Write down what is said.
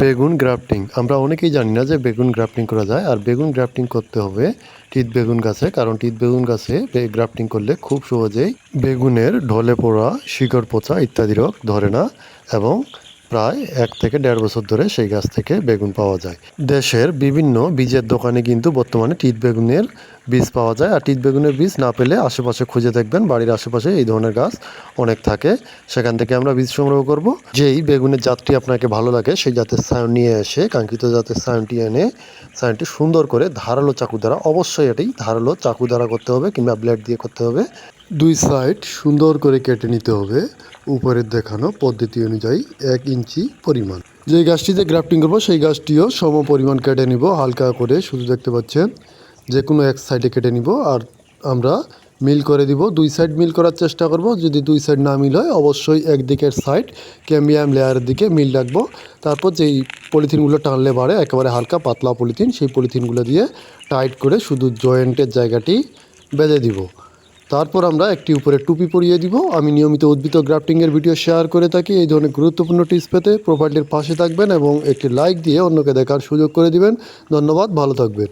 বেগুন গ্রাফটিং। আমরা অনেকেই জানি না যে বেগুন গ্রাফটিং করা যায়, আর বেগুন গ্রাফটিং করতে হবে টিত বেগুন গাছে, কারণ টিত বেগুন গাছে গ্রাফটিং করলে খুব সহজেই বেগুনের ঢলে পড়া, শিকড় পচা ইত্যাদি রোগ ধরে না, এবং প্রায় এক থেকে দেড় বছর ধরে সেই গাছ থেকে বেগুন পাওয়া যায়। দেশের বিভিন্ন বীজের দোকানে কিন্তু বর্তমানে টিত বেগুনের বীজ পাওয়া যায়। আর টিত বেগুনের বীজ না পেলে আশেপাশে খুঁজে দেখবেন, বাড়ির আশেপাশে এই ধরনের গাছ অনেক থাকে। সেখান থেকে আমরা বীজ সংগ্রহ করব। যেই বেগুনের জাতটি আপনাকে ভালো লাগে, সেই জাতের সায়ন নিয়ে এসে, কাঙ্ক্ষিত জাতের সায়নটি এনে, সায়নটি সুন্দর করে ধারালো চাকু দ্বারা, অবশ্যই এটি ধারালো চাকু দ্বারা করতে হবে কিংবা ব্লেড দিয়ে করতে হবে। দুই সাইড সুন্দর করে কেটে নিতে হবে। উপরের দেখানো পদ্ধতি অনুযায়ী এক ইঞ্চি পরিমাণ। যে গাছটিতে গ্রাফটিং করব, সেই গাছটিও সম পরিমাণ কেটে নিব, হালকা করে শুধু দেখতে পাচ্ছেন। যে কোনো এক সাইডে কেটে নিব আর আমরা মিল করে দিব। দুই সাইড মিল করার চেষ্টা করব। যদি দুই সাইড না মিল হয়, অবশ্যই একদিকের সাইড ক্যাম্বিয়াম লেয়ারের দিকে মিল রাখব। তারপর যেই পলিথিনগুলো টানলে বাড়ে, একেবারে হালকা পাতলা পলিথিন, সেই পলিথিনগুলো দিয়ে টাইট করে শুধু জয়েন্টের জায়গাটি বেঁধে দিব। তারপর আমরা একটি উপরে টুপি পরিয়ে দিব। আমি নিয়মিত উদ্ভিদ গ্রাফটিংয়ের ভিডিও শেয়ার করে থাকি। এই ধরনের গুরুত্বপূর্ণ টিপস পেতে প্রোফাইলটির পাশে থাকবেন এবং একটি লাইক দিয়ে অন্যকে দেখার সুযোগ করে দিবেন। ধন্যবাদ, ভালো থাকবেন।